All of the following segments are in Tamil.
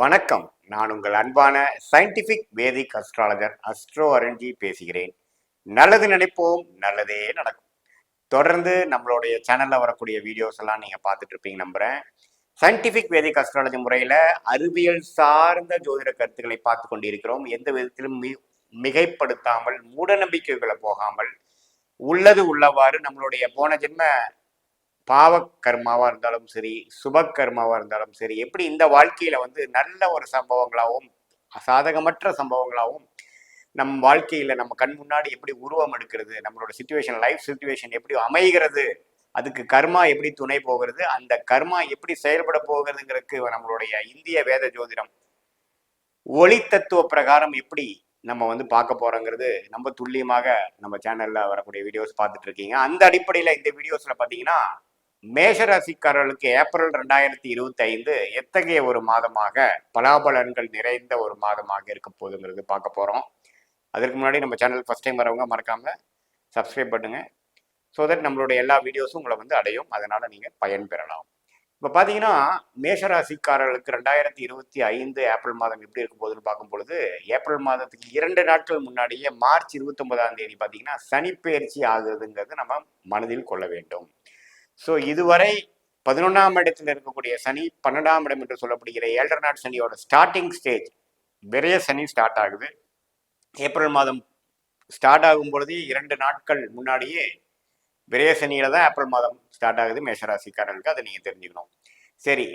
வணக்கம். நான் உங்கள் அன்பான scientific Vedic astrologer astro Aranji பேசுகிறேன். நல்லது நினைப்போம் நல்லதே நடக்கும். தொடர்ந்து நம்மளுடைய சேனலில் வரக்கூடிய வீடியோஸ் எல்லாம் நீங்கள் பார்த்துட்டு இருப்பீங்க நம்புறேன். வேதிக் அஸ்ட்ராலஜி முறையில் அறிவியல் சார்ந்த ஜோதிட கருத்துக்களை பார்த்து கொண்டிருக்கிறோம். எந்த விதத்திலும் மி மிகைப்படுத்தாமல் மூடநம்பிக்கைகளை போகாமல் உள்ளது உள்ளவாறு நம்மளுடைய போன ஜென்ம பாவ கர்மாவாக இருந்தாலும் சரி சுப கர்மாவாக இருந்தாலும் சரி எப்படி இந்த வாழ்க்கையில் வந்து நல்ல ஒரு சம்பவங்களாகவும் சாதகமற்ற சம்பவங்களாகவும் நம் வாழ்க்கையில் நம்ம கண் முன்னாடி எப்படி உருவம் எடுக்கிறது நம்மளோட சுச்சுவேஷன் லைஃப் சுச்சுவேஷன் எப்படி அமைகிறது அதுக்கு கர்மா எப்படி துணை போகிறது அந்த கர்மா எப்படி செயல்பட போகிறதுங்கிறதுக்கு நம்மளுடைய இந்திய வேத ஜோதிடம் ஒளி தத்துவ பிரகாரம் எப்படி நம்ம வந்து பார்க்க போறோங்கிறது நம்ம துல்லியமாக நம்ம சேனல்ல வரக்கூடிய வீடியோஸ் பார்த்துட்டு இருக்கீங்க. அந்த அடிப்படையில இந்த வீடியோஸ்ல பாத்தீங்கன்னா மேஷராசிக்காரர்களுக்கு ஏப்ரல் ரெண்டாயிரத்தி இருபத்தி ஐந்து எத்தகைய ஒரு மாதமாக பலாபலன்கள் நிறைந்த ஒரு மாதமாக இருக்க போகுதுங்கிறது பார்க்க போகிறோம் அதற்கு முன்னாடி நம்ம சேனல் ஃபஸ்ட் டைம் வரவங்க மறக்காம சப்ஸ்கிரைப் பண்ணுங்க. ஸோ தட் நம்மளுடைய எல்லா வீடியோஸும் உங்களை வந்து அடையும். அதனால நீங்கள் பயன் பெறலாம் இப்போ பார்த்தீங்கன்னா மேஷராசிக்காரர்களுக்கு ரெண்டாயிரத்தி இருபத்தி ஐந்து ஏப்ரல் மாதம் எப்படி இருக்க போகுதுன்னு பார்க்கும் பொழுது ஏப்ரல் மாதத்துக்கு இரண்டு நாட்கள் முன்னாடியே மார்ச் இருபத்தொன்பதாம் தேதி பார்த்தீங்கன்னா சனிப்பெயர்ச்சி ஆகுதுங்கிறது நம்ம மனதில் கொள்ள வேண்டும். ஸோ இதுவரை பதினொன்றாம் இடத்தில் இருக்கக்கூடிய சனி பன்னெண்டாம் இடம் என்று சொல்லப்படுகிற ஏழரை நாட் சனியோட ஸ்டார்டிங் ஸ்டேஜ் விரைய சனி ஸ்டார்ட் ஆகுது. ஏப்ரல் மாதம் ஸ்டார்ட் ஆகும் பொழுது இரண்டு நாட்கள் முன்னாடியே விரைய சனியில தான் ஏப்ரல் மாதம் ஸ்டார்ட் ஆகுது மேஷராசிக்காரர்களுக்கு. அதை நீங்கள் தெரிஞ்சுக்கணும். சரி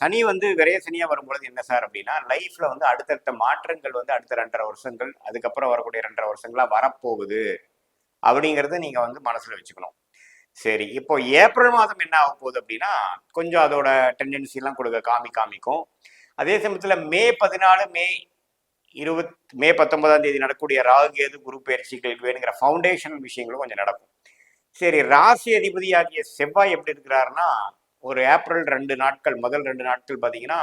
சனி வந்து விரைய சனியாக வரும்பொழுது என்ன சார் அப்படின்னா லைஃப்ல வந்து அடுத்தடுத்த மாற்றங்கள் வந்து அடுத்த ரெண்டரை வருஷங்கள் அதுக்கப்புறம் வரக்கூடிய ரெண்டரை வருஷங்களாக வரப்போகுது அப்படிங்கிறத நீங்கள் வந்து மனசில் வச்சுக்கணும். சரி இப்போ ஏப்ரல் மாதம் என்ன ஆக போகுது அப்படின்னா கொஞ்சம் அதோட டெண்டன்சி எல்லாம் கொடுக்க காமி காமிக்கும். அதே சமயத்துல மே பதினாலு மே இருபத் மே பத்தொன்பதாம் தேதி நடக்கக்கூடிய ராகு குரு பயிற்சிகளுக்கு வேணுங்கிற ஃபவுண்டேஷன் விஷயங்களும் கொஞ்சம் நடக்கும். சரி ராசி அதிபதியாகிய செவ்வாய் எப்படி இருக்கிறாருன்னா ஒரு ஏப்ரல் ரெண்டு நாட்கள் முதல் ரெண்டு நாட்கள் பார்த்தீங்கன்னா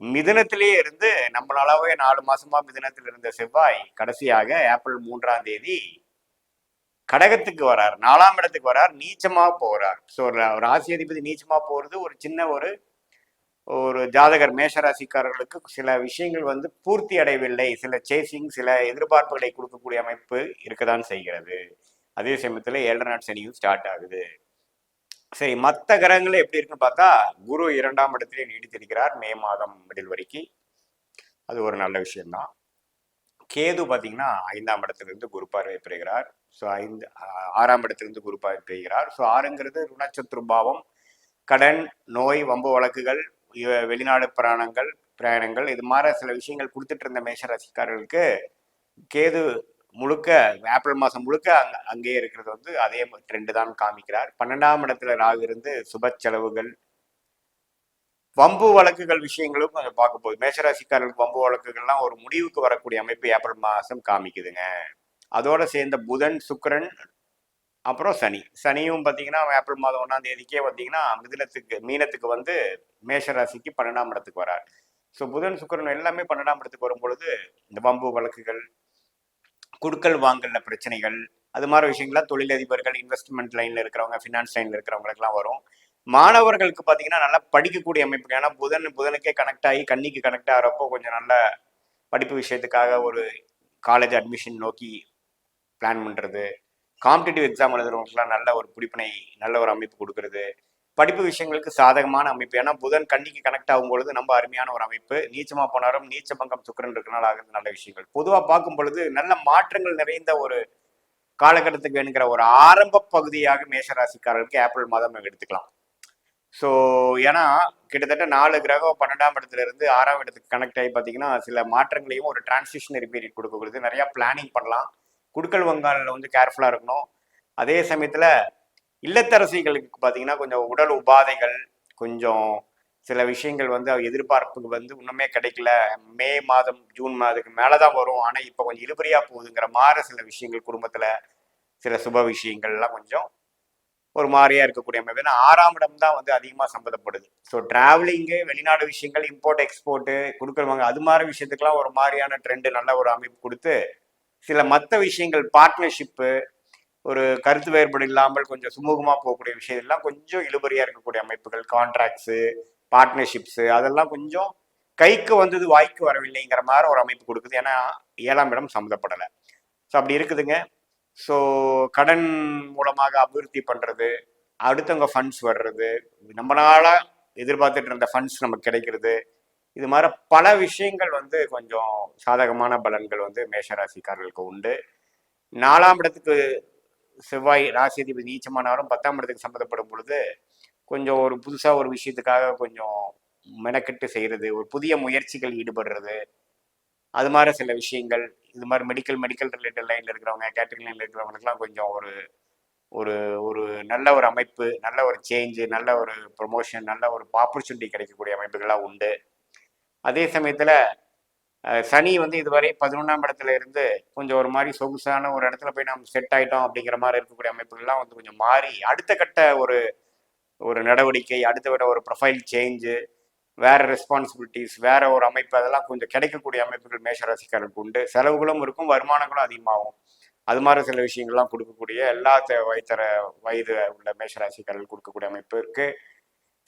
மிதனத்திலேயே இருந்து நம்மளாலவே நாலு மாசமா மிதனத்தில் இருந்த செவ்வாய் கடைசியாக ஏப்ரல் மூன்றாம் தேதி கடகத்துக்கு வரார் நாலாம் இடத்துக்கு வரார் நீச்சமா போறார். ஸோ ராசி அதிபதி நீச்சமா போறது ஒரு சின்ன ஒரு ஒரு ஜாதகர் மேஷராசிக்காரர்களுக்கு சில விஷயங்கள் வந்து பூர்த்தி அடையவில்லை. சில சேசிங் சில எதிர்பார்ப்புகளை கொடுக்கக்கூடிய அமைப்பு இருக்கதான் செய்கிறது. அதே சமயத்தில் ஏழரை நாட் சனியும் ஸ்டார்ட் ஆகுது. சரி மற்ற கிரகங்கள் எப்படி இருக்குன்னு பார்த்தா குரு இரண்டாம் இடத்திலே நீடித்திருக்கிறார் மே மாதம் மிடில் வரைக்கும் அது ஒரு நல்ல விஷயம்தான். கேது பார்த்தீங்கன்னா ஐந்தாம் இடத்திலிருந்து குரு பார்வை பெறுகிறார். ஸோ ஐந்து ஆறாம் இடத்திலிருந்து குரு பார்வை ஸோ ஆறுங்கிறது ருணச்சத்ரு பாவம் கடன் நோய் வம்பு வழக்குகள் வெளிநாடு பிராணங்கள் பிரயாணங்கள் இது மாதிரி சில விஷயங்கள் கொடுத்துட்டு இருந்த மேஷ ராசிக்காரர்களுக்கு கேது முழுக்க ஏப்ரல் மாதம் முழுக்க அங்கே அங்கேயே இருக்கிறது வந்து அதே ட்ரெண்டு தான் காமிக்கிறார். பன்னெண்டாம் இடத்துல ராகு இருந்து சுப செலவுகள் வம்பு வழக்குகள் விஷயங்களும் கொஞ்சம் பார்க்க போகுது. மேஷராசிக்காரர்களுக்கு வம்பு வழக்குகள்லாம் ஒரு முடிவுக்கு வரக்கூடிய அமைப்பு ஏப்ரல் மாதம் காமிக்குதுங்க. அதோடு சேர்ந்த புதன் சுக்கரன் அப்புறம் சனி. சனியும் பார்த்தீங்கன்னா ஏப்ரல் மாதம் ஒன்றாம் தேதிக்கே பார்த்தீங்கன்னா மிதுனத்துக்கு மீனத்துக்கு வந்து மேஷராசிக்கு பன்னெண்டாம் இடத்துக்கு வரார். ஸோ புதன் சுக்கரன் எல்லாமே பன்னெண்டாம் இடத்துக்கு வரும் பொழுது இந்த வம்பு வழக்குகள் குடுக்கல் வாங்கல பிரச்சனைகள் அது மாதிரி விஷயங்கள்லாம் தொழிலதிபர்கள் இன்வெஸ்ட்மெண்ட் லைனில் இருக்கிறவங்க ஃபினான்ஸ் லைனில் இருக்கிறவங்களுக்குலாம் வரும். மாணவர்களுக்கு பார்த்தீங்கன்னா நல்லா படிக்கக்கூடிய அமைப்பு ஏன்னா புதன் புதனுக்கே கனெக்ட் ஆகி கண்ணிக்கு கனெக்ட் ஆகிறப்போ கொஞ்சம் நல்ல படிப்பு விஷயத்துக்காக ஒரு காலேஜ் அட்மிஷன் நோக்கி பிளான் பண்ணுறது காம்படிட்டிவ் எக்ஸாம் எழுதுறவங்களுக்குலாம் நல்ல ஒரு பிடிப்பினை நல்ல ஒரு அமைப்பு கொடுக்கறது. படிப்பு விஷயங்களுக்கு சாதகமான அமைப்பு. ஏன்னா புதன் கண்ணிக்கு கனெக்ட் ஆகும் பொழுது ரொம்ப அருமையான ஒரு அமைப்பு. நீச்சமாக போனாலும் நீச்ச பங்கம் சுக்கரன் இருக்கனால ஆகிறது நல்ல விஷயங்கள். பொதுவாக பார்க்கும் பொழுது நல்ல மாற்றங்கள் நிறைந்த ஒரு காலகட்டத்துக்கு வேணுங்கிற ஒரு ஆரம்ப பகுதியாக மேஷராசிக்காரர்களுக்கு ஏப்ரல் மாதம் எடுத்துக்கலாம். ஸோ ஏன்னா கிட்டத்தட்ட நாலு கிரகம் பன்னெண்டாம் இடத்துல இருந்து ஆறாம் இடத்துக்கு கனெக்ட் ஆகி பார்த்தீங்கன்னா சில மாற்றங்களையும் ஒரு டிரான்சிஷனரி பீரியட் கொடுக்கக்கூடியது நிறையா பிளானிங் பண்ணலாம். குடுக்கல் வங்காளில் வந்து கேர்ஃபுல்லாக இருக்கணும். அதே சமயத்தில் இல்லத்தரசிகளுக்கு பார்த்தீங்கன்னா கொஞ்சம் உடல் உபாதைகள் கொஞ்சம் சில விஷயங்கள் வந்து எதிர்பார்ப்புக்கு வந்து இன்னுமே கிடைக்கல. மே மாதம் ஜூன் மாதத்துக்கு மேலே தான் வரும். ஆனால் இப்போ கொஞ்சம் இழுபறியாக போகுதுங்கிற மாதிரி சில விஷயங்கள் குடும்பத்தில் சில சுப விஷயங்கள்லாம் கொஞ்சம் ஒரு மாதிரியாக இருக்கக்கூடிய அமைப்பு. ஏன்னா ஆறாம் இடம் தான் வந்து அதிகமாக சம்மந்தப்படுது ஸோ டிராவலிங்கு வெளிநாடு விஷயங்கள் இம்போர்ட் எக்ஸ்போர்ட்டு கொடுக்குறவங்க அது மாதிரி விஷயத்துக்கெல்லாம் ஒரு மாதிரியான ட்ரெண்டு நல்ல ஒரு அமைப்பு கொடுத்து சில மற்ற விஷயங்கள் பார்ட்னர்ஷிப்பு ஒரு கருத்து வேறுபாடு இல்லாமல் கொஞ்சம் சுமூகமாக போகக்கூடிய விஷயம் எல்லாம் கொஞ்சம் இழுபறியாக இருக்கக்கூடிய அமைப்புகள் கான்ட்ராக்ட்ஸு பார்ட்னர்ஷிப்ஸு அதெல்லாம் கொஞ்சம் கைக்கு வந்தது வாய்க்கு வரவில்லைங்கிற மாதிரி ஒரு அமைப்பு கொடுக்குது. ஏன்னா ஏழாம் இடம் சம்மந்தப்படலை. ஸோ அப்படி இருக்குதுங்க. ஸோ கடன் மூலமாக அபிவிருத்தி பண்ணுறது அடுத்தவங்க ஃபண்ட்ஸ் வர்றது நம்ம நாளாக எதிர்பார்த்துட்டு இருந்த ஃபண்ட்ஸ் நமக்கு கிடைக்கிறது இது மாதிரி பல விஷயங்கள் வந்து கொஞ்சம் சாதகமான பலன்கள் வந்து மேஷராசிக்காரர்களுக்கு உண்டு. நாலாம் இடத்துக்கு செவ்வாய் ராசி அதிபதி நீச்சமானாலும் பத்தாம் இடத்துக்கு சம்மந்தப்படும் பொழுது கொஞ்சம் ஒரு புதுசாக ஒரு விஷயத்துக்காக கொஞ்சம் மெனக்கெட்டு செய்கிறது ஒரு புதிய முயற்சிகள் ஈடுபடுறது. அது மாதிரி சில விஷயங்கள் இது மாதிரி மெடிக்கல் மெடிக்கல் ரிலேட்டட் லைனில் இருக்கிறவங்க கேட்டரிங் லைனில் இருக்கிறவங்களுக்குலாம் கொஞ்சம் ஒரு ஒரு ஒரு நல்ல ஒரு அமைப்பு நல்ல ஒரு சேஞ்சு நல்ல ஒரு ப்ரொமோஷன் நல்ல ஒரு ஆப்பர்ச்சுனிட்டி கிடைக்கக்கூடிய அமைப்புகள்லாம் உண்டு. அதே சமயத்தில் சனி வந்து இதுவரை பதினொன்றாம் இடத்துல இருந்து கொஞ்சம் ஒரு மாதிரி சொகுசான ஒரு இடத்துல போய் நம்ம செட் ஆகிட்டோம் அப்படிங்கிற மாதிரி இருக்கக்கூடிய அமைப்புகள்லாம் வந்து கொஞ்சம் மாறி அடுத்த கட்ட ஒரு ஒரு நடவடிக்கை அடுத்த விட ஒரு ப்ரொஃபைல் சேஞ்சு வேற ரெஸ்பான்சிபிலிட்டிஸ் வேற ஒரு அமைப்பு அதெல்லாம் கொஞ்சம் கிடைக்கக்கூடிய அமைப்புகள் மேஷராசிக்காரருக்கு உண்டு. செலவுகளும் இருக்கும் வருமானங்களும் அதிகமாகும். அது மாதிரி சில விஷயங்கள்லாம் கொடுக்கக்கூடிய எல்லா வயிற்ற வயது உள்ள மேஷராசிக்காரர்கள் கொடுக்கக்கூடிய அமைப்பு இருக்குது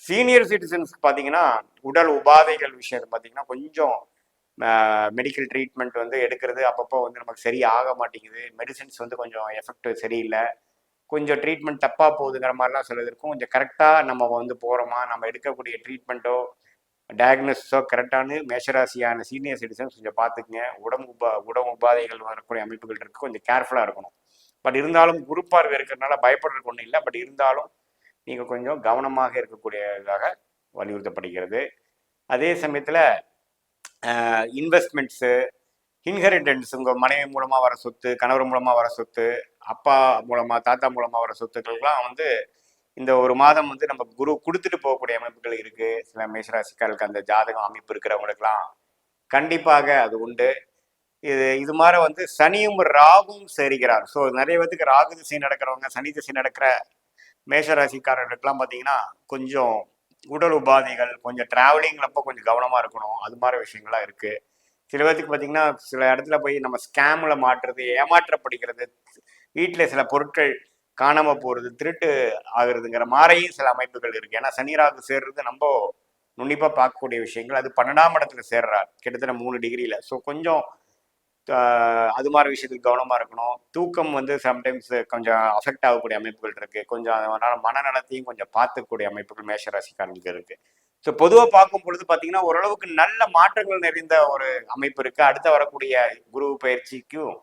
சீனியர் சிட்டிசன்ஸ்க்கு பார்த்தீங்கன்னா உடல் உபாதைகள் விஷயம் பார்த்தீங்கன்னா கொஞ்சம் மெடிக்கல் ட்ரீட்மெண்ட் வந்து எடுக்கிறது அப்பப்போ வந்து நமக்கு சரி ஆக மாட்டேங்குது. மெடிசின்ஸ் வந்து கொஞ்சம் எஃபெக்ட் சரியில்லை. கொஞ்சம் ட்ரீட்மெண்ட் தப்பாக போகுதுங்கிற மாதிரிலாம் சிலது இருக்கும். கொஞ்சம் கரெக்டாக நம்ம வந்து போகிறோமா நம்ம எடுக்கக்கூடிய ட்ரீட்மெண்ட்டோ டயக்னோசிஸோ கரெக்டான மேஷராசியான சீனியர் சிட்டிசன்ஸ் கொஞ்சம் பார்த்துக்குங்க உடம்பு உபா உடம்பு உபாதைகள் வரக்கூடிய அமைப்புகள் இருக்குது கொஞ்சம் கேர்ஃபுல்லாக இருக்கணும். பட் இருந்தாலும் குரு இருக்கிறதுனால பயப்படுறதுக்கு ஒன்றும் இல்லை. பட் இருந்தாலும் நீங்கள் கொஞ்சம் கவனமாக இருக்கக்கூடியதாக வலியுறுத்தப்படுகிறது. அதே சமயத்தில் இன்வெஸ்ட்மெண்ட்ஸு இன்ஹெரிட்டன்ஸ் உங்கள் மனைவி மூலமாக வர சொத்து கணவர் மூலமாக வர சொத்து அப்பா மூலமாக தாத்தா மூலமாக வர சொத்துக்கள்லாம் வந்து இந்த ஒரு மாதம் வந்து நம்ம குரு கொடுத்துட்டு போகக்கூடிய அமைப்புகள் இருக்குது சில மேஷராசிக்காரர்களுக்கு அந்த ஜாதகம் அமைப்பு இருக்கிறவங்களுக்குலாம் கண்டிப்பாக அது உண்டு. இது இது மாதிரி வந்து சனியும் ராகும் சேருகிறார். ஸோ நிறைய பேத்துக்கு ராகு திசை நடக்கிறவங்க சனி திசை நடக்கிற மேஷராசிக்காரர்களுக்கெல்லாம் பார்த்தீங்கன்னா கொஞ்சம் உடல் உபாதைகள் கொஞ்சம் டிராவலிங்கிறப்போ கொஞ்சம் கவனமாக இருக்கணும். அது மாதிரி விஷயங்கள்லாம் இருக்குது சில பேர்த்துக்கு பார்த்தீங்கன்னா சில இடத்துல போய் நம்ம ஸ்கேமில் மாட்டுறது ஏமாற்றப்படுகிறது வீட்டில் சில பொருட்கள் காணாமல் போகிறது திருட்டு ஆகுறதுங்கிற மாதிரியும் சில அமைப்புகள் இருக்குது ஏன்னா சனிராகு சேர்றது நம்ம நுண்ணிப்பாக பார்க்கக்கூடிய விஷயங்கள். அது பன்னெண்டாம் இடத்துல சேர்றார். கிட்டத்தட்ட மூணு டிகிரியில் ஸோ கொஞ்சம் அது மாதிரி விஷயத்துக்கு கவனமாக இருக்கணும். தூக்கம் வந்து சம்டைம்ஸ் கொஞ்சம் அஃபெக்ட் ஆகக்கூடிய அமைப்புகள் இருக்குது கொஞ்சம் அதனால மனநலத்தையும் கொஞ்சம் பார்த்துக்கூடிய அமைப்புகள் மேஷ ராசிக்காரங்களுக்கு இருக்குது ஸோ பொதுவாக பார்க்கும் பொழுது பார்த்தீங்கன்னா ஓரளவுக்கு நல்ல மாற்றங்கள் நிறைந்த ஒரு அமைப்பு இருக்குது அடுத்த வரக்கூடிய குரு பயிற்சிக்கும்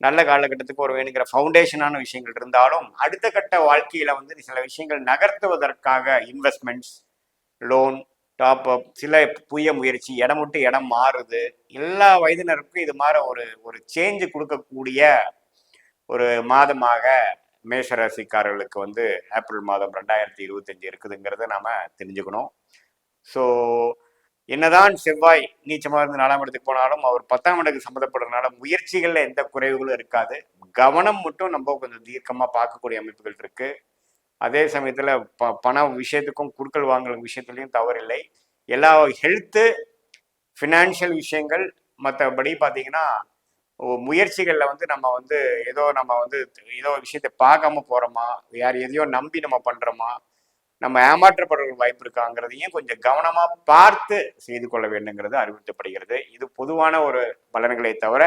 நல்ல காலகட்டத்துக்கு ஒரு வேணுங்கிற ஃபவுண்டேஷனான விஷயங்கள் இருந்தாலும் அடுத்த கட்ட வாழ்க்கையில் வந்து சில விஷயங்கள் நகர்த்துவதற்காக இன்வெஸ்ட்மெண்ட்ஸ் லோன் டாப் அப் சில புதிய முயற்சி இடம் விட்டு இடம் மாறுது. எல்லா வயதினருக்கும் இது மாதிரி ஒரு ஒரு சேஞ்சு கொடுக்கக்கூடிய ஒரு மாதமாக மேஷராசிக்காரர்களுக்கு வந்து ஏப்ரல் மாதம் ரெண்டாயிரத்தி இருபத்தஞ்சு இருக்குதுங்கிறத நாம் தெரிஞ்சுக்கணும். ஸோ என்னதான் செவ்வாய் நீச்சமாக இருந்து நாலாம் இடத்துக்கு போனாலும் அவர் பத்தாம் இடத்துக்கு சம்மந்தப்படுறதுனால முயற்சிகளில் எந்த குறைவுகளும் இருக்காது. கவனம் மட்டும் நம்ம கொஞ்சம் தீர்க்கமாக பார்க்கக்கூடிய அமைப்புகள் இருக்குது அதே சமயத்தில் ப பண விஷயத்துக்கும் குடுக்கல் வாங்கல் விஷயத்துலையும் தவறில்லை. எல்லா ஹெல்த்து ஃபினான்ஷியல் விஷயங்கள் மற்றபடி பார்த்தீங்கன்னா முயற்சிகளில் வந்து நம்ம வந்து ஏதோ நம்ம வந்து ஏதோ விஷயத்தை பார்க்காம போகிறோமா யார் எதையோ நம்பி நம்ம பண்ணுறோமா நம்ம ஏமாற்றப்படுற வாய்ப்பு இருக்காங்கிறதையும் கொஞ்சம் கவனமாக பார்த்து செய்து கொள்ள வேண்டுங்கிறது அறிவுறுத்தப்படுகிறது. இது பொதுவான ஒரு பலன்களை தவிர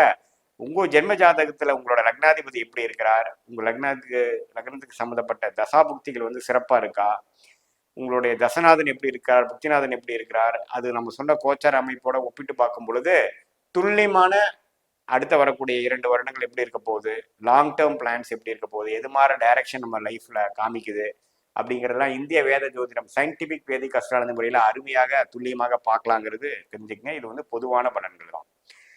உங்கள் ஜென்ம ஜாதகத்தில் உங்களோட லக்னாதிபதி எப்படி இருக்கிறார்? உங்கள் லக்னாத்துக்கு லக்னத்துக்கு சம்மந்தப்பட்ட தசாபுக்திகள் வந்து சிறப்பாக இருக்கா? உங்களுடைய தசநாதன் எப்படி இருக்கார் புக்திநாதன் எப்படி இருக்கிறார்? அது நம்ம சொன்ன கோச்சார அமைப்போட ஒப்பிட்டு பார்க்கும் பொழுது துல்லியமான அடுத்த வரக்கூடிய இரண்டு வருடங்கள் எப்படி இருக்க போகுது? லாங் டேர்ம் பிளான்ஸ் எப்படி இருக்க போகுது? எது மாதிரி டைரக்ஷன் நம்ம லைஃப்பில் காமிக்குது? அப்படிங்கிறதெல்லாம் இந்திய வேத ஜோதிடம் சயின்டிபிக் வேதிக் அஸ்ட்ராலஜி முறையில் அருமையாக துல்லியமாக பார்க்கலாங்கிறது தெரிஞ்சுக்கங்க. இது வந்து பொதுவான பலன்கள் தான்.